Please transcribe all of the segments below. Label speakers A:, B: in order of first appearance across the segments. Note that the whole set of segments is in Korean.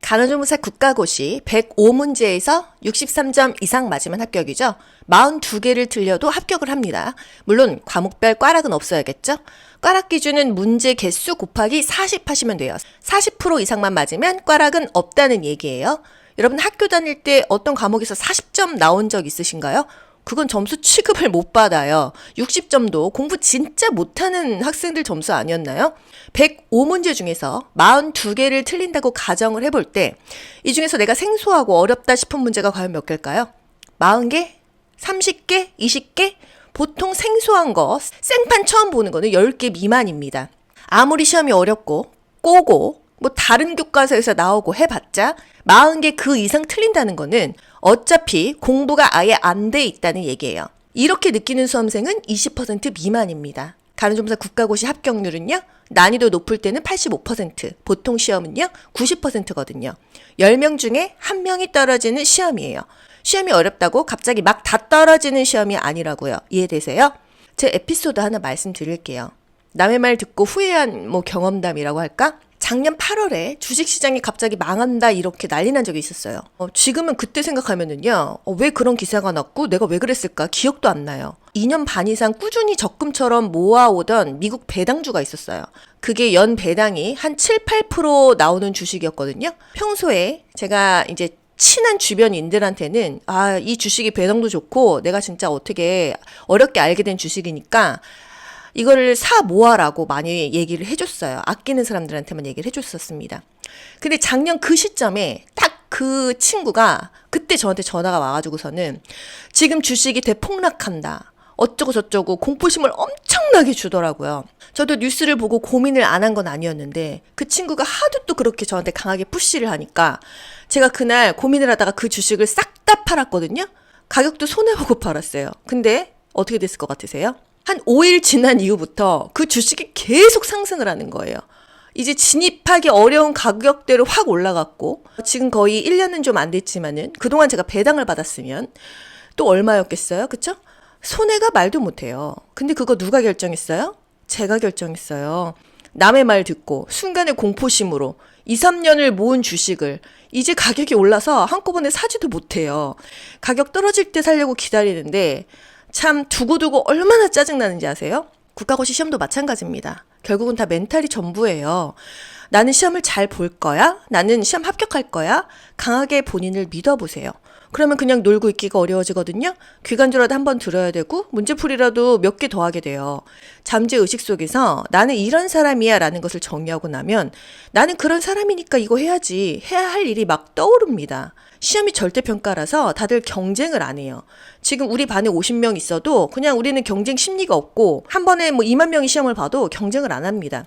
A: 간호조무사 국가고시 105문제에서 63점 이상 맞으면 합격이죠. 42개를 틀려도 합격을 합니다. 물론 과목별 꽈락은 없어야겠죠. 꽈락 기준은 문제 개수 곱하기 40 하시면 돼요. 40% 이상만 맞으면 꽈락은 없다는 얘기예요. 여러분 학교 다닐 때 어떤 과목에서 40점 나온 적 있으신가요? 그건 점수 취급을 못 받아요. 60점도 공부 진짜 못하는 학생들 점수 아니었나요? 105문제 중에서 42개를 틀린다고 가정을 해볼 때, 이 중에서 내가 생소하고 어렵다 싶은 문제가 과연 몇 개일까요? 40개? 30개? 20개? 보통 생소한 거, 생판 처음 보는 거는 10개 미만입니다. 아무리 시험이 어렵고, 꼬고, 뭐 다른 교과서에서 나오고 해봤자 40개 그 이상 틀린다는 거는 어차피 공부가 아예 안 돼 있다는 얘기예요. 이렇게 느끼는 수험생은 20% 미만입니다. 간호조무사 국가고시 합격률은요, 난이도 높을 때는 85%, 보통 시험은요, 90%거든요. 10명 중에 1명이 떨어지는 시험이에요. 시험이 어렵다고 갑자기 막 다 떨어지는 시험이 아니라고요. 이해되세요? 제 에피소드 하나 말씀드릴게요. 남의 말 듣고 후회한 뭐 경험담이라고 할까? 작년 8월에 주식시장이 갑자기 망한다 이렇게 난리 난 적이 있었어요. 어, 지금은 그때 생각하면은요, 어, 왜 그런 기사가 났고 내가 왜 그랬을까 기억도 안 나요. 2년 반 이상 꾸준히 적금처럼 모아오던 미국 배당주가 있었어요. 그게 연 배당이 한 7, 8% 나오는 주식이었거든요. 평소에 제가 이제 친한 주변인들한테는 아, 이 주식이 배당도 좋고 내가 진짜 어떻게 어렵게 알게 된 주식이니까 이거를 사 모아라고 많이 얘기를 해줬어요. 아끼는 사람들한테만 얘기를 해줬었습니다. 근데 작년 그 시점에 딱 그 친구가 그때 저한테 전화가 와가지고서는 지금 주식이 대폭락한다. 어쩌고 저쩌고 공포심을 엄청나게 주더라고요. 저도 뉴스를 보고 고민을 안 한 건 아니었는데 그 친구가 하도 또 그렇게 저한테 강하게 푸시를 하니까 제가 그날 고민을 하다가 그 주식을 싹 다 팔았거든요. 가격도 손해보고 팔았어요. 근데 어떻게 됐을 것 같으세요? 한 5일 지난 이후부터 그 주식이 계속 상승을 하는 거예요. 이제 진입하기 어려운 가격대로 확 올라갔고 지금 거의 1년은 좀 안 됐지만은 그동안 제가 배당을 받았으면 또 얼마였겠어요? 그쵸? 손해가 말도 못해요. 근데 그거 누가 결정했어요? 제가 결정했어요. 남의 말 듣고 순간의 공포심으로 2, 3년을 모은 주식을 이제 가격이 올라서 한꺼번에 사지도 못해요. 가격 떨어질 때 살려고 기다리는데 참 두고두고 얼마나 짜증나는지 아세요? 국가고시 시험도 마찬가지입니다. 결국은 다 멘탈이 전부예요. 나는 시험을 잘 볼 거야? 나는 시험 합격할 거야? 강하게 본인을 믿어보세요. 그러면 그냥 놀고 있기가 어려워지거든요. 귀간주라도 한 번 들어야 되고 문제풀이라도 몇 개 더 하게 돼요. 잠재 의식 속에서 나는 이런 사람이야 라는 것을 정리하고 나면 나는 그런 사람이니까 이거 해야지 해야 할 일이 막 떠오릅니다. 시험이 절대평가라서 다들 경쟁을 안 해요. 지금 우리 반에 50명 있어도 그냥 우리는 경쟁 심리가 없고 한 번에 뭐 2만 명이 시험을 봐도 경쟁을 안 합니다.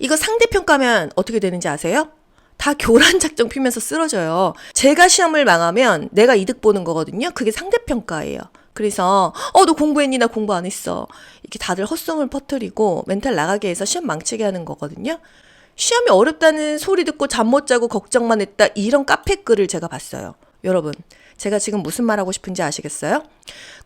A: 이거 상대평가면 어떻게 되는지 아세요? 다 교란 작정 피면서 쓰러져요. 제가 시험을 망하면 내가 이득 보는 거거든요. 그게 상대평가예요. 그래서 어 너 공부했니 나 공부 안 했어 이렇게 다들 헛소문을 퍼뜨리고 멘탈 나가게 해서 시험 망치게 하는 거거든요 시험이 어렵다는 소리 듣고 잠 못 자고 걱정만 했다 이런 카페 글을 제가 봤어요 여러분 제가 지금 무슨 말하고 싶은지 아시겠어요?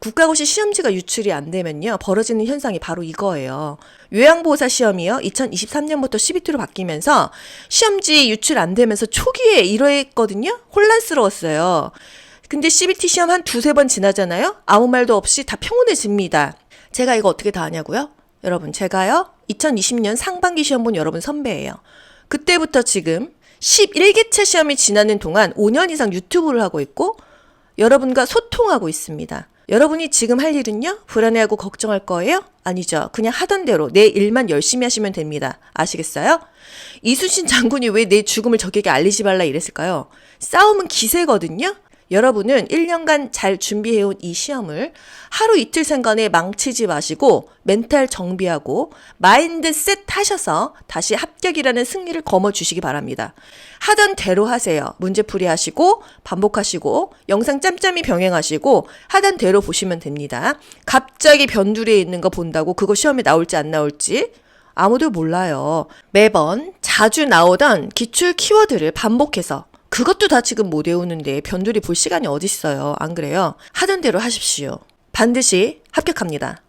A: 국가고시 시험지가 유출이 안 되면요 벌어지는 현상이 바로 이거예요 요양보호사 시험이요 2023년부터 12투로 바뀌면서 시험지 유출 안 되면서 초기에 이러했거든요 혼란스러웠어요 근데 CBT 시험 한 두세 번 지나잖아요? 아무 말도 없이 다 평온해집니다. 제가 이거 어떻게 다 아냐고요? 여러분, 제가요, 2020년 상반기 시험 본 여러분 선배예요. 그때부터 지금 11개차 시험이 지나는 동안 5년 이상 유튜브를 하고 있고, 여러분과 소통하고 있습니다. 여러분이 지금 할 일은요? 불안해하고 걱정할 거예요? 아니죠. 그냥 하던 대로 내 일만 열심히 하시면 됩니다. 아시겠어요? 이순신 장군이 왜 내 죽음을 적에게 알리지 말라 이랬을까요? 싸움은 기세거든요? 여러분은 1년간 잘 준비해온 이 시험을 하루 이틀 생간에 망치지 마시고 멘탈 정비하고 마인드셋 하셔서 다시 합격이라는 승리를 거머 주시기 바랍니다. 하던 대로 하세요. 문제풀이 하시고 반복하시고 영상 짬짬이 병행하시고 하던 대로 보시면 됩니다. 갑자기 변두리에 있는 거 본다고 그거 시험에 나올지 안 나올지 아무도 몰라요. 매번 자주 나오던 기출 키워드를 반복해서 그것도 다 지금 못 외우는데 변두리 볼 시간이 어딨어요. 안 그래요? 하던 대로 하십시오. 반드시 합격합니다.